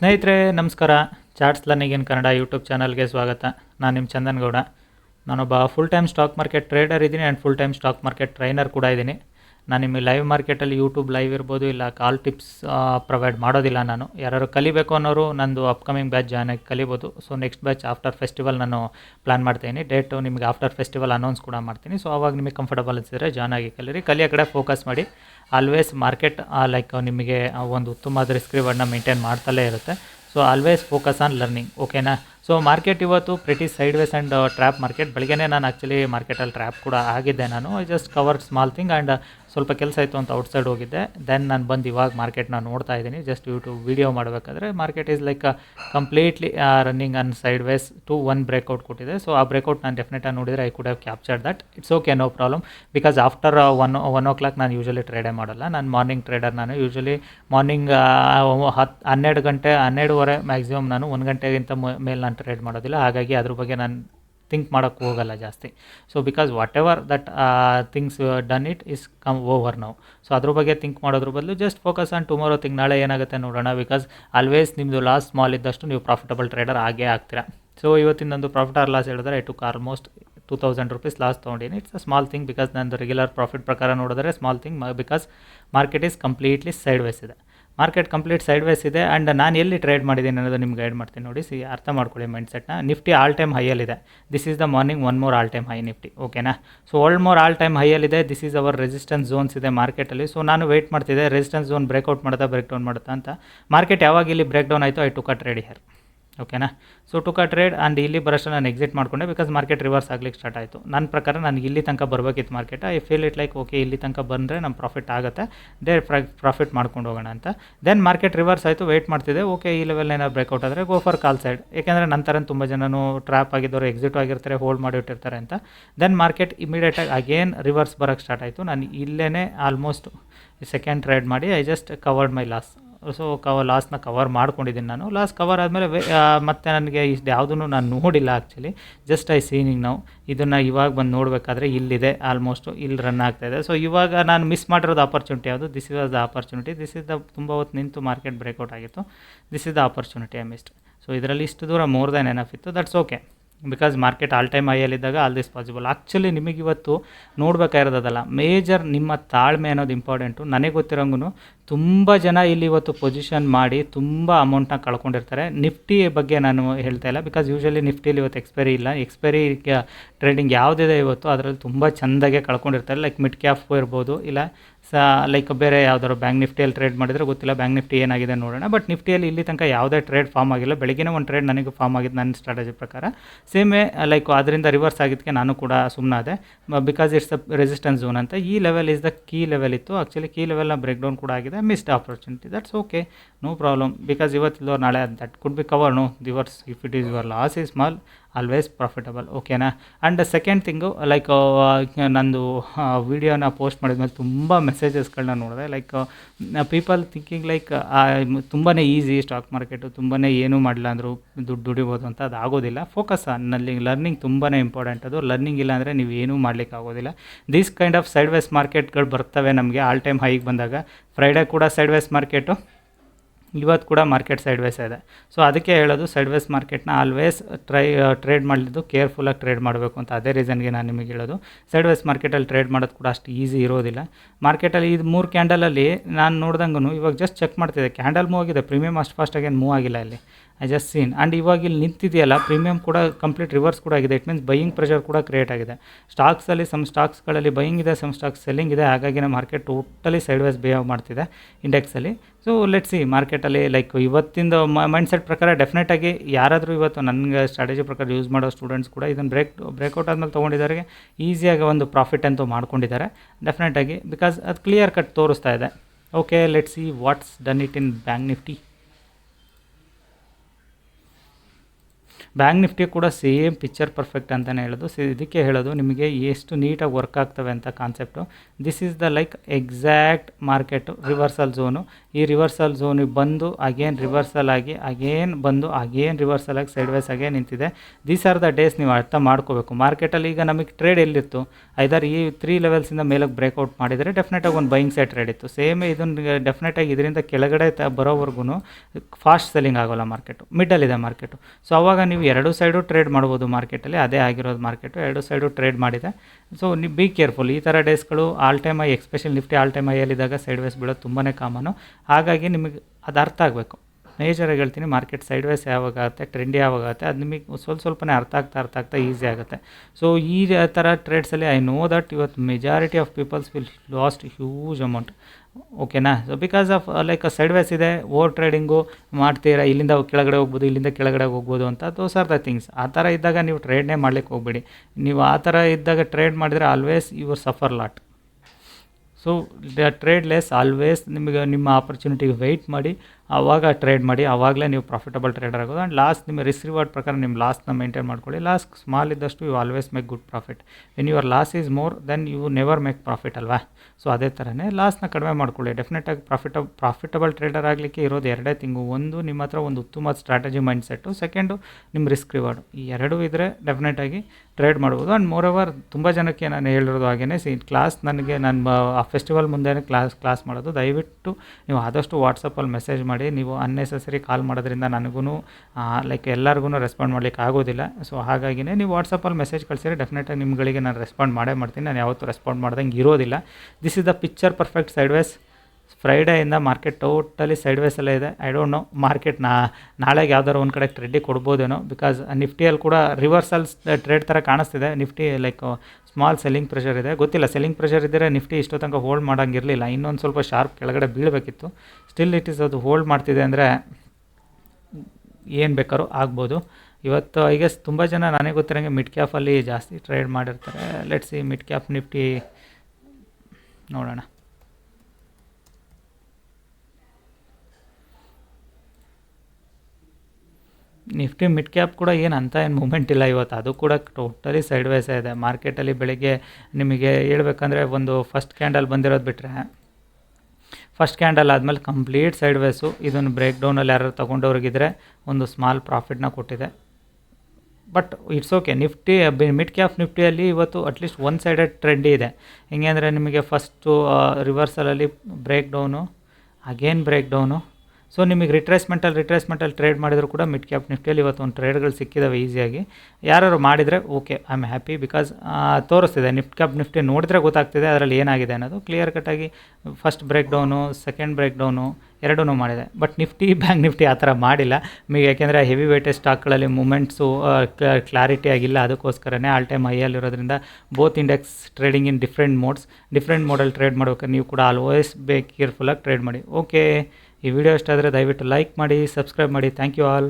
ಸ್ನೇಹಿತರೆ, ನಮಸ್ಕಾರ. Charts learning in Kannada YouTube ಚಾನಲ್ಗೆ ಸ್ವಾಗತ. ನಾನು ನಿಮ್ಮ ಚಂದನ್ ಗೌಡ. ನಾನೊಬ್ಬ full time stock market trader ಇದ್ದೀನಿ and full time stock market trainer ಕೂಡ ಇದ್ದೀನಿ. ನಾನು ನಿಮಗೆ ಲೈವ್ ಮಾರ್ಕೆಟಲ್ಲಿ ಯೂಟ್ಯೂಬ್ ಲೈವ್ ಇರ್ಬೋದು, ಇಲ್ಲ ಕಾಲ್ ಟಿಪ್ಸ್ ಪ್ರೊವೈಡ್ ಮಾಡೋದಿಲ್ಲ ನಾನು. ಯಾರು ಕಲಿಬೇಕು ಅನ್ನೋರು ನಂದು ಅಪ್ಕಮಿಂಗ್ ಬ್ಯಾಚ್ ಜಾಯ್ನ್ ಆಗಿ ಕಲಿಬೋದು. So next batch after festival ನಾನು ಪ್ಲ್ಯಾನ್ ಮಾಡ್ತೀನಿ. ಡೇಟು ನಿಮಗೆ ಆಫ್ಟರ್ ಫೆಸ್ಟಿವಲ್ ಅನೌನ್ಸ್ ಕೂಡ ಮಾಡ್ತೀನಿ. ಸೊ ಅವಾಗ ನಿಮಗೆ ಕಂಫರ್ಟಬಲ್ ಅನಿಸಿದ್ರೆ ಜಾಯ್ನ್ ಆಗಿ ಕಲೀರಿ. ಕಲಿಯೋ ಕಡೆ ಫೋಕಸ್ ಮಾಡಿ. ಆಲ್ವೇಸ್ ಮಾರ್ಕೆಟ್ ಲೈಕ್ ನಿಮಗೆ ಒಂದು ಉತ್ತಮವಾದ ರಿಸ್ಕ್ ರಿವರ್ಡ್ನ ಮೇಂಟೈನ್ ಮಾಡ್ತಲೇ ಇರುತ್ತೆ. So always focus on learning ಓಕೆನಾ ಸೊ ಮಾರ್ಕೆಟ್ ಇವತ್ತು pretty sideways and trap market ಬೆಳಗ್ಗೆ ನಾನು ಆ್ಯಕ್ಚುಲಿ ಮಾರ್ಕೆಟಲ್ಲಿ ಟ್ರ್ಯಾಪ್ ಕೂಡ ಆಗಿದ್ದೆ ನಾನು. I just cover small thing and ಸ್ವಲ್ಪ ಕೆಲಸ ಇತ್ತು ಅಂತ ಔಟ್ಸೈಡ್ ಹೋಗಿದ್ದೆ. ದೆನ್ ನಾನು ಬಂದು ಇವಾಗ ಮಾರ್ಕೆಟ್ನ ನೋಡ್ತಾ ಇದ್ದೀನಿ. ಜಸ್ಟ್ ಯೂಟ್ಯೂಬ್ ವೀಡಿಯೋ ಮಾಡಬೇಕಾದ್ರೆ market is like completely running on sideways to one breakout ಕೊಟ್ಟಿದೆ. ಸೊ ಆ ಬ್ರೇಕ್ಔಟ್ ನಾನು ಡೆಫಿನೆಟಾಗಿ ನೋಡಿದರೆ I could have capture that it's okay no problem because after one one o'clock ನಾನು ಯೂಶಲಿ ಟ್ರೇಡೇ ಮಾಡಲ್ಲ. ನಾನು ಮಾರ್ನಿಂಗ್ ಟ್ರೇಡರ್ ನಾನು. ಯೂಶಲಿ ಮಾರ್ನಿಂಗ್ ಹತ್ತು ಹನ್ನೆರಡು ಗಂಟೆ, ಹನ್ನೆರಡುವರೆ ಮ್ಯಾಕ್ಸಿಮಮ್ ನಾನು ಒಂದು ಗಂಟೆಗಿಂತ ಮೇಲೆ ನಾನು ಟ್ರೇಡ್ ಮಾಡೋದಿಲ್ಲ. ಹಾಗಾಗಿ ಅದ್ರ ಬಗ್ಗೆ ನಾನು ಥಿಂಕ್ ಮಾಡೋಕ್ಕೆ ಹೋಗಲ್ಲ ಜಾಸ್ತಿ. So because whatever that things done it is come over ನಾವು ಸೊ ಅದ್ರ ಬಗ್ಗೆ ಥಿಂಕ್ ಮಾಡೋದ್ರ ಬದಲು just focus on tomorrow thing ನಾಳೆ ಏನಾಗುತ್ತೆ ನೋಡೋಣ ಬಿಕಾಸ್ ಆಲ್ವೇಸ್ ನಿಮ್ಮದು ಲಾಸ್ ಸ್ಮಾಲ್ ಇದ್ದಷ್ಟು ನೀವು ಪ್ರಾಫಿಟಬಲ್ ಟ್ರೇಡರ್ ಆಗೇ ಆಗ್ತೀರಾ. ಸೊ ಇವತ್ತಿನೊಂದು ಪ್ರಾಫಿಟ್ ಆರ್ ಲಾಸ್ ಹೇಳಿದ್ರೆ I took almost two thousand rupees loss ತೊಗೊಂಡಿನಿ. It's a small thing because ನಂದು ರೆಗ್ಯುಲರ್ ಪ್ರಾಫಿಟ್ ಪ್ರಕಾರ ನೋಡಿದ್ರೆ small thing because market is completely sideways ಇದೆ. ಮಾರ್ಕೆಟ್ ಕಂಪ್ಲೀಟ್ ಸೈಡ್ ವೈಸ್ ಇದೆ ಆ್ಯಂಡ್ ನಾನು ಎಲ್ಲಿ ಟ್ರೇಡ್ ಮಾಡಿದ್ದೀನಿ ಅನ್ನೋದು ನಿಮ್ಗೆ ಗೈಡ್ ಮಾಡ್ತೀನಿ ನೋಡಿ, ಸಿ ಅರ್ಥ ಮಾಡ್ಕೊಳ್ಳಿ ಮೈಂಡ್ಸೆಟ್ನ Nifty all time ಹೈಯಲ್ಲಿದೆ this is the morning one more all time high Nifty ಓಕೆನಾ so old more all time ಹೈಯಲ್ಲಿದೆ this is our resistance zones ಇದೆ ಮಾರ್ಕೆಟಲ್ಲಿ ಸೊ ನಾನು ವೆಯ್ಟ್ ಮಾಡ್ತಿದ್ದೆ ರೆಸಿಸ್ಟೆನ್ಸ್ ಝೋನ್ ಬ್ರೇಕ್ಔಟ್ ಮಾಡ್ತಾ ಬ್ರೇಕ್ ಡೌನ್ ಮಾಡುತ್ತಾ ಅಂತ. ಮಾರ್ಕೆಟ್ ಯಾವಾಗ ಇಲ್ಲಿ ಬ್ರೇಕ್ ಡೌನ್ ಆಯಿತು I to cut trade here ಓಕೆನಾ ಸೊ ಟುಕ ಟ್ರೇಡ್ ಆ್ಯಂಡ್ ಇಲ್ಲಿ ಬರೋಷ್ಟು ನಾನು ಎಕ್ಸಿಟ್ ಮಾಡಿಕೊಂಡೆ ಬಿಕಾಸ್ ಮಾರ್ಕೆಟ್ ರಿವರ್ಸ್ ಆಗ್ಲಿಕ್ಕೆ ಸ್ಟಾರ್ಟ್ ಆಯಿತು. ನನ್ನ ಪ್ರಕಾರ ನನಗೆ ಇಲ್ಲಿ ತನಕ ಬರಬೇಕಿತ್ತು market I feel it like okay ಇಲ್ಲಿ ತನಕ ಬಂದರೆ ನಮ್ಮ ಪ್ರಾಫಿಟ್ ಆಗುತ್ತೆ. ದೇ ಪ್ರಾಫಿಟ್ ಮಾಡ್ಕೊಂಡು ಹೋಗೋಣ ಅಂತ. ದೆನ್ ಮಾರ್ಕೆಟ್ ರಿವರ್ಸ್ ಆಯಿತು ವೆಯ್ಟ್ ಮಾಡ್ತಿದ್ದೆ ಓಕೆ ಈ ಲೆವೆಲ್ ಏನಾದ್ರು ಬ್ರೇಕ್ಔಟ್ ಆದರೆ ಗೋ ಫಾರ್ ಕಾಲ್ ಸೈಡ್ ಏಕೆಂದರೆ ನಂತರ ತುಂಬ ಜನನು ಟ್ರ್ಯಾಪ್ ಆಗಿದ್ದವರು ಎಕ್ಸಿಟ್ ಆಗಿರ್ತಾರೆ ಹೋಲ್ಡ್ ಮಾಡಿಟ್ಟಿರ್ತಾರೆ ಅಂತ. ದೆನ್ ಮಾರ್ಕೆಟ್ ಇಮಿಡಿಯೇಟಾಗಿ ಅಗೇನ್ ರಿವರ್ಸ್ ಬರೋಕ್ಕೆ ಸ್ಟಾರ್ಟ್ ಆಯಿತು. ನಾನು ಇಲ್ಲೇ ಆಲ್ಮೋಸ್ಟ್ ಸೆಕೆಂಡ್ ಟ್ರೇಡ್ ಮಾಡಿ I just covered my loss so ಕವ ಲಾಸ್ನ ಕವರ್ ಮಾಡ್ಕೊಂಡಿದ್ದೀನಿ ನಾನು. ಲಾಸ್ ಕವರ್ ಆದಮೇಲೆ ಮತ್ತೆ ನನಗೆ ಇಷ್ಟು ಯಾವುದನ್ನು ನಾನು ನೋಡಿಲ್ಲ ಆ್ಯಕ್ಚುಲಿ ಜಸ್ಟ್ ಐ ಸೀನಿಂಗ್ ನಾವು ಇದನ್ನು ಇವಾಗ ಬಂದು ನೋಡಬೇಕಾದ್ರೆ ಇಲ್ಲಿದೆ ಆಲ್ಮೋಸ್ಟು ಇಲ್ಲಿ ರನ್ ಆಗ್ತಾ ಇದೆ. ಸೊ ಇವಾಗ ನಾನು ಮಿಸ್ ಮಾಡಿರೋದು ಆಪರ್ಚುನಿಟಿ ಯಾವುದು? This is the opportunity this is the ತುಂಬ ಹೊತ್ತು ನಿಂತು ಮಾರ್ಕೆಟ್ ಬ್ರೇಕ್ಔಟ್ ಆಗಿತ್ತು. This is the opportunity I missed so ಇದರಲ್ಲಿ ಇಷ್ಟು ದೂರ ಮೋರ್ ದ್ಯಾನ್ ಇತ್ತು. That's okay because market all time ಐಯಲ್ಲಿದ್ದಾಗ all this possible actually ನಿಮಗಿವತ್ತು ನೋಡಬೇಕಾಗಿರೋದಲ್ಲ ಮೇಜರ್ ನಿಮ್ಮ ತಾಳ್ಮೆ ಅನ್ನೋದು ಇಂಪಾರ್ಟೆಂಟು ನನಗೆ ಗೊತ್ತಿರೋಂಗೂ ತುಂಬ ಜನ ಇಲ್ಲಿ ಇವತ್ತು ಪೊಸಿಷನ್ ಮಾಡಿ ತುಂಬ ಅಮೌಂಟ್ನ ಕಳ್ಕೊಂಡಿರ್ತಾರೆ. ನಿಫ್ಟಿ ಬಗ್ಗೆ ನಾನು ಹೇಳ್ತಾ ಇಲ್ಲ ಬಿಕಾಸ್ ಯೂಶಲಿ ನಿಫ್ಟಿಲಿ ಇವತ್ತು ಎಕ್ಸ್ಪೈರಿ ಇಲ್ಲ. ಎಕ್ಸ್ಪೈರಿ ಟ್ರೇಡಿಂಗ್ ಯಾವುದಿದೆ ಇವತ್ತು ಅದರಲ್ಲಿ ತುಂಬ ಚೆಂದಾಗೆ ಕಳ್ಕೊಂಡಿರ್ತಾರೆ. ಲೈಕ್ ಮಿಡ್ ಕ್ಯಾಫ್ ಇರ್ಬೋದು ಇಲ್ಲ ಸ ಲೈಕ್ ಬೇರೆ ಯಾವ್ದಾದ್ರು ಬ್ಯಾಂಕ್ ನಿಫ್ಟಿಯಲ್ಲಿ ಟ್ರೇಡ್ ಮಾಡಿದರೆ ಗೊತ್ತಿಲ್ಲ ಬ್ಯಾಂಕ್ ನಿಫ್ಟಿ ಏನಾಗಿದೆ ನೋಡೋಣ. ಬಟ್ ನಿಫ್ಟಿಯಲ್ಲಿ ಇಲ್ಲಿ ತನಕ ಯಾವುದೇ ಟ್ರೇಡ್ ಫಾರ್ಮ್ ಆಗಿಲ್ಲ. ಬೆಳಗ್ಗೆ ಒಂದು ಟ್ರೇಡ್ ನನಗೆ ಫಾರ್ಮ್ ಆಗಿದೆ ನನ್ನ ಸ್ಟ್ರಾಟಜಿ ಪ್ರಕಾರ. ಸೇಮೇ ಲೈಕ್ ಅದರಿಂದ ರಿವರ್ಸ್ ಆಗಿದ್ದಕ್ಕೆ ನಾನು ಕೂಡ ಸುಮ್ಮನಾದೆ because it's a resistance zone ಅಂತ. ಈ level is the key level ಇತ್ತು. ಆ್ಯಕ್ಚುಲಿ ಕೀ ಲೆವೆಲ್ನ ಬ್ರೇಕ್ ಡೌನ್ ಕೂಡ ಆಗಿದೆ. Missed opportunity that's okay no problem because ಇವತ್ತಿಲ್ಲೋ ನಾಳೆ that could be cover no diverse if it is your loss is small always profitable ಓಕೆನಾ and second thing like ನಂದು ವೀಡಿಯೋನ post ಮಾಡಿದ್ಮೇಲೆ ತುಂಬ ಮೆಸೇಜಸ್ಗಳನ್ನ ನೋಡಿದೆ. ಲೈಕ್ ಪೀಪಲ್ ಥಿಂಕಿಂಗ್ ಲೈಕ್ ತುಂಬಾ easy stock market ತುಂಬಾ ಏನೂ ಮಾಡಿಲ್ಲ ಅಂದರೂ ದುಡ್ಡು ದುಡಿಬೋದು ಅಂತ ಅದು ಆಗೋದಿಲ್ಲ. ಫೋಕಸ್ನಲ್ಲಿ ಲರ್ನಿಂಗ್ ತುಂಬಾ ಇಂಪಾರ್ಟೆಂಟ್ ಅದು ಲರ್ನಿಂಗ್ ಇಲ್ಲ ಅಂದರೆ ನೀವು ಏನೂ ಮಾಡಲಿಕ್ಕೆ ಆಗೋದಿಲ್ಲ. This kind of sideways ಮಾರ್ಕೆಟ್ಗಳು ಬರ್ತವೆ ನಮಗೆ ಆಲ್ ಟೈಮ್ ಹೈಗೆ ಬಂದಾಗ. ಫ್ರೈಡೇ ಕೂಡ ಸೈಡ್ ವೇಸ್ ಮಾರ್ಕೆಟು ಇವತ್ತು ಕೂಡ ಮಾರ್ಕೆಟ್ ಸೈಡ್ ವೈಸ್ ಇದೆ. ಸೊ ಅದಕ್ಕೆ ಹೇಳೋದು ಸೈಡ್ ವೇಸ್ ಮಾರ್ಕೆಟ್ನ ಆಲ್ವೇಸ್ ಟ್ರೈ ಟ್ರೇಡ್ ಮಾಡಿದ್ದು ಕೇರ್ಫುಲ್ಲಾಗಿ ಟ್ರೇಡ್ ಮಾಡಬೇಕು ಅಂತ ಅದೇ ರೀಸನ್ಗೆ ನಾನು ನಿಮಗೆ ಹೇಳೋದು. ಸೈಡ್ ವೇಸ್ ಮಾರ್ಕೆಟಲ್ಲಿ ಟ್ರೇಡ್ ಮಾಡೋದು ಕೂಡ ಅಷ್ಟು ಈಸಿ ಇರೋದಿಲ್ಲ. ಮಾರ್ಕೆಟಲ್ಲಿ ಇದು ಮೂರು ಕ್ಯಾಂಡಲಲ್ಲಿ ನಾನು ನೋಡ್ದಂಗೂ ಇವಾಗ ಜಸ್ಟ್ ಚೆಕ್ ಮಾಡ್ತಿದ್ದೆ. ಕ್ಯಾಂಡಲ್ ಮೂವ್ ಆಗಿದೆ. ಪ್ರೀಮಿಯಮ್ ಅಷ್ಟು ಫಾಸ್ಟಾಗಿ ಏನು ಮೂವ್ ಆಗಿಲ್ಲ ಇಲ್ಲಿ. ಐ ಜಸ್ಟ್ ಸೀನ್ ಆ್ಯಂಡ್ ಇವಾಗ ಇಲ್ಲಿ ನಿಂತಿದೆಯಲ್ಲ ಪ್ರೀಮಿಯಂ ಕೂಡ ಕಂಪ್ಲೀಟ್ ರಿವರ್ಸ್ ಕೂಡ ಆಗಿದೆ. ಇಟ್ ಮೀನ್ಸ್ ಬೈಯಿಂಗ್ ಪ್ರೆಷರ್ ಕೂಡ ಕ್ರಿಯೇಟ್ ಆಗಿದೆ. ಸ್ಟಾಕ್ಸಲ್ಲಿ ಸಮ್ ಸ್ಟಾಕ್ಸ್ಗಳಲ್ಲಿ ಬೈಯಿಂಗ್ ಇದೆ ಸಮ್ ಸ್ಟಾಕ್ಸ್ ಸೆಲ್ಲಿಂಗ್ ಇದೆ. ಹಾಗಾಗಿ ನಮ್ಮ market totally side wise behave ಮಾಡ್ತಿದೆ ಇಂಡೆಕ್ಸಲ್ಲಿ ಸೊ ಲೆಟ್ ಸಿ ಮಾರ್ಕೆಟಲ್ಲಿ ಲೈಕ್ ಇವತ್ತಿಂದ ಮೈಂಡ್ಸೆಟ್ ಪ್ರಕಾರ ಡೆಫಿನೆಟಾಗಿ ಯಾರಾದರೂ ಇವತ್ತು ನನಗೆ ಸ್ಟ್ರಾಟಜಿ ಪ್ರಕಾರ ಯೂಸ್ ಮಾಡೋ ಸ್ಟೂಡೆಂಟ್ಸ್ ಕೂಡ ಇದನ್ನು ಬ್ರೇಕ್ ಬ್ರೇಕ್ಔಟ್ ಆದಮೇಲೆ ತೊಗೊಂಡಿದ್ದಾರೆ ಈಸಿಯಾಗಿ ಒಂದು ಪ್ರಾಫಿಟ್ ಅಂತೂ ಮಾಡ್ಕೊಂಡಿದ್ದಾರೆ. ಡೆಫಿನೆಟಾಗಿ ಬಿಕಾಸ್ ಅದು ಕ್ಲಿಯರ್ ಕಟ್ ತೋರಿಸ್ತಾ ಇದೆ. Okay let see what's done it in bank Nifty bank Nifty ಕೂಡ ಸೇಮ್ ಪಿಕ್ಚರ್ ಪರ್ಫೆಕ್ಟ್ ಅಂತಲೇ ಹೇಳೋದು. ಸೊ, ಇದಕ್ಕೆ ಹೇಳೋದು ನಿಮಗೆ ಎಷ್ಟು ನೀಟಾಗಿ ವರ್ಕ್ ಆಗ್ತವೆ ಅಂತ concept this is the like exact market reversal zone ಈ ರಿವರ್ಸಲ್ ಝೋನಿಗೆ ಬಂದು ಅಗೇನ್ ರಿವರ್ಸಲ್ ಆಗಿ ಅಗೇನ್ ಬಂದು ಅಗೇನ್ ರಿವರ್ಸಲ್ ಆಗಿ ಸೈಡ್ ವೈಸ್ ಆಗೇ ನಿಂತಿದೆ. ದೀಸ್ ಆರ್ ದ ಡೇಸ್ ನೀವು ಅರ್ಥ ಮಾಡ್ಕೋಬೇಕು. ಮಾರ್ಕೆಟಲ್ಲಿ ಈಗ ನಮಗೆ ಟ್ರೇಡ್ ಎಲ್ಲಿತ್ತು? ಐದಾರು ಈ ತ್ರೀ ಲೆವೆಲ್ಸಿಂದ ಮೇಲಕ್ಕೆ ಬ್ರೇಕ್ಔಟ್ ಮಾಡಿದರೆ ಡೆಫಿನೆಟಾಗಿ ಒಂದು ಬೈಯಿಂಗ್ ಸೈಡ್ ಟ್ರೇಡ್ ಇತ್ತು. ಸೇಮ್ ಇದನ್ನು ಡೆಫಿನೆಟಾಗಿ ಇದರಿಂದ ಕೆಳಗಡೆ ತ ಬರೋವರೆಗೂ ಫಾಸ್ಟ್ ಸೆಲ್ಲಿಂಗ್ ಆಗೋಲ್ಲ ಮಾರ್ಕೆಟು ಇದೆ ಮಾರ್ಕೆಟು ಸೊ ಅವಾಗ ನೀವು ಎರಡು ಸೈಡು ಟ್ರೇಡ್ ಮಾಡ್ಬೋದು ಮಾರ್ಕೆಟಲ್ಲಿ ಅದೇ ಆಗಿರೋದು ಮಾರ್ಕೆಟು ಎರಡು ಸೈಡು ಟ್ರೇಡ್ ಮಾಡಿದೆ. ಸೊ ನೀವು ಬಿ ಕೇರ್ಫುಲ್ ಈ ಥರ ಡೇಸ್ಗಳು all time high especial Nifty all time ಐಯಲ್ಲಿದ್ದಾಗ sidewise ಬೀಳೋದು ತುಂಬಾ ಕಾಮನು ಹಾಗಾಗಿ ನಿಮಗೆ ಅದು ಅರ್ಥ ಆಗಬೇಕು. ಮೇಜರಾಗಿ ಹೇಳ್ತೀನಿ, ಮಾರ್ಕೆಟ್ ಸೈಡ್ ವೈಸ್ ಯಾವಾಗ ಆಗುತ್ತೆ ಟ್ರೆಂಡ್ ಯಾವಾಗ ಆಗುತ್ತೆ ಅದು ನಿಮಗೆ ಸ್ವಲ್ಪ ಸ್ವಲ್ಪನೇ ಅರ್ಥ ಆಗ್ತಾ ಅರ್ಥ ಆಗ್ತಾ ಈಸಿ ಆಗುತ್ತೆ. ಸೊ ಈ ಥರ ಟ್ರೇಡ್ಸಲ್ಲಿ ಐ ನೋ ದಟ್ ಇವತ್ತು majority of peoples will lost huge amount ಓಕೆನಾ so because of like sidewise ಇದೆ ಓವರ್ ಟ್ರೇಡಿಂಗು ಮಾಡ್ತೀರಾ, ಇಲ್ಲಿಂದ ಕೆಳಗಡೆ ಹೋಗ್ಬೋದು, ಇಲ್ಲಿಂದ ಕೆಳಗಡೆ ಹೋಗ್ಬೋದು ಅಂತ ದೋಸ್ ಆರ್ ದ ಥಿಂಗ್ಸ್ ಆ ಥರ ಇದ್ದಾಗ ನೀವು ಟ್ರೇಡ್ನೇ ಮಾಡ್ಲಿಕ್ಕೆ ಹೋಗ್ಬೇಡಿ. ನೀವು ಆ ಥರ ಇದ್ದಾಗ ಟ್ರೇಡ್ ಮಾಡಿದರೆ always your suffer lot so trade less always ನಿಮಗೆ ನಿಮ್ಮ ಆಪರ್ಚುನಿಟಿಗೆ ವೆಯ್ಟ್ ಮಾಡಿ. ಆವಾಗ ಟ್ರೇಡ್ ಮಾಡಿ ಆವಾಗಲೇ ನೀವು ಪ್ರಾಫಿಟಬಲ್ ಟ್ರೇಡರ್ ಆಗೋದು. ಆ್ಯಂಡ್ ಲಾಸ್ಟ್ ನಿಮ್ಮ ರಿಸ್ಕ್ ರಿವಾರ್ಡ್ ಪ್ರಕಾರ ನಿಮ್ಮ ಲಾಸ್ನ ಮೇಂಟೈನ್ ಮಾಡ್ಕೊಳ್ಳಿ. ಲಾಸ್ಟ್ ಸ್ಮಾಲ್ ಇದ್ದಷ್ಟು you always make good profit when your loss is more then you never make profit ಅಲ್ವಾ? ಸೊ ಅದೇ ಥರನೇ ಲಾಸ್ನ ಕಡಿಮೆ ಮಾಡ್ಕೊಳ್ಳಿ. ಡೆಫಿನೆಟಾಗಿ ಪ್ರಾಫಿಟ ಪ್ರಾಫಿಟಬಲ್ ಟ್ರೇಡರ್ ಆಗಲಿಕ್ಕೆ ಇರೋದು ಎರಡೇ ತಿಂಗು. ಒಂದು ನಿಮ್ಮ ಹತ್ರ ಒಂದು ಉತ್ತಮ ಸ್ಟ್ರಾಟಜಿ ಮೈಂಡ್ ಸೆಟ್ಟು ಸೆಕೆಂಡು ನಿಮ್ಮ ರಿಸ್ಕ್ ರಿವಾರ್ಡ್ ಈ ಎರಡೂ ಇದ್ದರೆ ಡೆಫಿನೆಟಾಗಿ ಟ್ರೇಡ್ ಮಾಡ್ಬೋದು. ಆ್ಯಂಡ್ ಮೋರ್ ಓವರ್ ತುಂಬ ಜನಕ್ಕೆ ನಾನು ಹೇಳಿರೋದು ಹಾಗೆಯೇ ಸಿ ಕ್ಲಾಸ್ ನನಗೆ ನಾನು ಫೆಸ್ಟಿವಲ್ ಮುಂದೆನೇ ಕ್ಲಾಸ್ ಕ್ಲಾಸ್ ಮಾಡೋದು. ದಯವಿಟ್ಟು ನೀವು ಆದಷ್ಟು ವಾಟ್ಸಪ್ಪಲ್ಲಿ ಮೆಸೇಜ್ ಮಾಡಿ. ನೀವು ಅನ್ನೆಸೆಸರಿ ಕಾಲ್ ಮಾಡೋದ್ರಿಂದ ನನಗೂ ಲೈಕ್ ಎಲ್ಲರಿಗೂ ರೆಸ್ಪಾಂಡ್ ಮಾಡ್ಲಿಕ್ಕೆ ಆಗೋದಿಲ್ಲ. ಸೊ ಹಾಗಾಗಿನೇ ನೀವು ವಾಟ್ಸಪ್ಪಲ್ಲಿ ಮೆಸೇಜ್ ಕಳಿಸಿದ್ರೆ ಡೆಫಿನೆಟಾಗಿ ನಿಮ್ಗಳಿಗೆ ನಾನು ರೆಸ್ಪಾಂಡ್ ಮಾಡೇ ಮಾಡ್ತೀನಿ. ನಾನು ಯಾವತ್ತೂ ರೆಸ್ಪಾಂಡ್ ಮಾಡ್ದಂಗೆ ಇರೋದಿಲ್ಲ. This is the picture perfect sideways ಫ್ರೈಡೆಯಿಂದ market totally side ವೇಸಲ್ಲೇ ಇದೆ. ಐ ಡೋಂಟ್ ನೋ ಮಾರ್ಕೆಟ್ ನಾ, ನಾಳೆಗೆ ಯಾವ್ದಾದ್ರು ಒಂದು ಕಡೆ ಟ್ರೆಡ್ಡಿ ಕೊಡ್ಬೋದೇನೋ. ಬಿಕಾಸ್ ನಿಫ್ಟಿಯಲ್ಲಿ ಕೂಡ ರಿವರ್ಸಲ್ಸ್ ಟ್ರೇಡ್ ಥರ ಕಾಣಿಸ್ತಿದೆ. Nifty like small selling pressure ಇದೆ. ಗೊತ್ತಿಲ್ಲ ಸೆಲ್ಲಿಂಗ್ ಪ್ರೆಷರ್ ಇದ್ದರೆ ನಿಫ್ಟಿ ಇಷ್ಟೋ ತನಕ ಹೋಲ್ಡ್ ಮಾಡೋಂಗಿರಲಿಲ್ಲ. ಇನ್ನೊಂದು ಸ್ವಲ್ಪ ಶಾರ್ಪ್ ಕೆಳಗಡೆ ಬೀಳಬೇಕಿತ್ತು. ಸ್ಟಿಲ್ ಇಟ್ ಇಸ್ ಅದು ಹೋಲ್ಡ್ ಮಾಡ್ತಿದೆ ಅಂದರೆ ಏನು ಬೇಕಾದ್ರೂ ಆಗ್ಬೋದು. ಇವತ್ತು ಐ ಗೆಸ್ ತುಂಬ ಜನ ನನಗೆ ಗೊತ್ತಿರೋಂಗೆ ಮಿಡ್ ಕ್ಯಾಫಲ್ಲಿ ಜಾಸ್ತಿ ಟ್ರೇಡ್ ಮಾಡಿರ್ತಾರೆ. ಲೆಟ್ಸ್ ಮಿಡ್ ಕ್ಯಾಪ್ ನಿಫ್ಟಿ ನೋಡೋಣ. ನಿಫ್ಟಿ ಮಿಡ್ ಕ್ಯಾಪ್ ಕೂಡ ಏನು ಅಂತ ಏನು ಮೂಮೆಂಟ್ ಇಲ್ಲ ಇವತ್ತು. ಅದು ಕೂಡ ಟೋಟಲಿ ಸೈಡ್ ವೈಸೇ ಇದೆ ಮಾರ್ಕೆಟಲ್ಲಿ ಬೆಳಿಗ್ಗೆ ನಿಮಗೆ ಹೇಳ್ಬೇಕಂದ್ರೆ ಒಂದು ಫಸ್ಟ್ ಕ್ಯಾಂಡಲ್ ಬಂದಿರೋದು ಬಿಟ್ಟರೆ ಫಸ್ಟ್ ಕ್ಯಾಂಡಲ್ ಆದಮೇಲೆ ಕಂಪ್ಲೀಟ್ ಸೈಡ್ ವೇಸು ಇದನ್ನು ಬ್ರೇಕ್ ಡೌನಲ್ಲಿ ಯಾರು ತೊಗೊಂಡವ್ರಿಗಿದ್ರೆ ಒಂದು ಸ್ಮಾಲ್ ಪ್ರಾಫಿಟ್ನ ಕೊಟ್ಟಿದೆ. But it's okay Nifty mid cap ನಿಫ್ಟಿಯಲ್ಲಿ ಇವತ್ತು at least one sided trendy ಇದೆ. ಹೆಂಗೆ ಅಂದರೆ ನಿಮಗೆ first ರಿವರ್ಸಲಲ್ಲಿ break down again break down so ನಿಮಗೆ ರಿಟ್ರೇಸ್ಮೆಂಟಲ್ಲಿ ರಿಟ್ರೆಸ್ಮೆಂಟಲ್ಲಿ ಟ್ರೇಡ್ ಮಾಡಿದರೂ ಕೂಡ ಮಿಡ್ ಕ್ಯಾಪ್ ನಿಫ್ಟಿಯಲ್ಲಿ ಇವತ್ತು ಒಂದು ಟ್ರೇಡ್ಗಳು ಸಿಕ್ಕಿದಾವೆ ಈಸಿಯಾಗಿ ಯಾರು ಮಾಡಿದರೆ okay I am happy because ತೋರಿಸ್ತಿದೆ. NIFT cap Nifty ನೋಡಿದ್ರೆ ಗೊತ್ತಾಗ್ತಿದೆ ಅದರಲ್ಲಿ ಏನಾಗಿದೆ ಅನ್ನೋದು. ಕ್ಲಿಯರ್ ಕಟ್ಟಾಗಿ first break down second break down ಎರಡೂ ಮಾಡಿದೆ. ಬಟ್ ನಿಫ್ಟಿ ಬ್ಯಾಂಕ್ ನಿಫ್ಟಿ ಆ ಥರ ಮಾಡಿಲ್ಲ. ನಿಮಗೆ ಯಾಕೆಂದರೆ ಹೆವಿ ವೇಟೇಜ್ ಸ್ಟಾಕ್ಗಳಲ್ಲಿ ಮೂಮೆಂಟ್ಸು ಕ್ಲಾರಿಟಿ ಆಗಿಲ್ಲ. ಅದಕ್ಕೋಸ್ಕರನೇ all time ಐಯಲ್ಲಿರೋದ್ರಿಂದ both index trading in different modes different model trade ಮಾಡ್ಬೇಕಾದ್ರೆ ನೀವು ಕೂಡ ಆಲ್ವೇಸ್ ಬೇ ಕೇರ್ಫುಲ್ಲಾಗಿ ಟ್ರೇಡ್ ಮಾಡಿ. ಓಕೆ ಈ ವಿಡಿಯೋ ಇಷ್ಟ ಆದರೆ ದಯವಿಟ್ಟು ಲೈಕ್ ಮಾಡಿ ಸಬ್ಸ್ಕ್ರೈಬ್ ಮಾಡಿ. Thank you all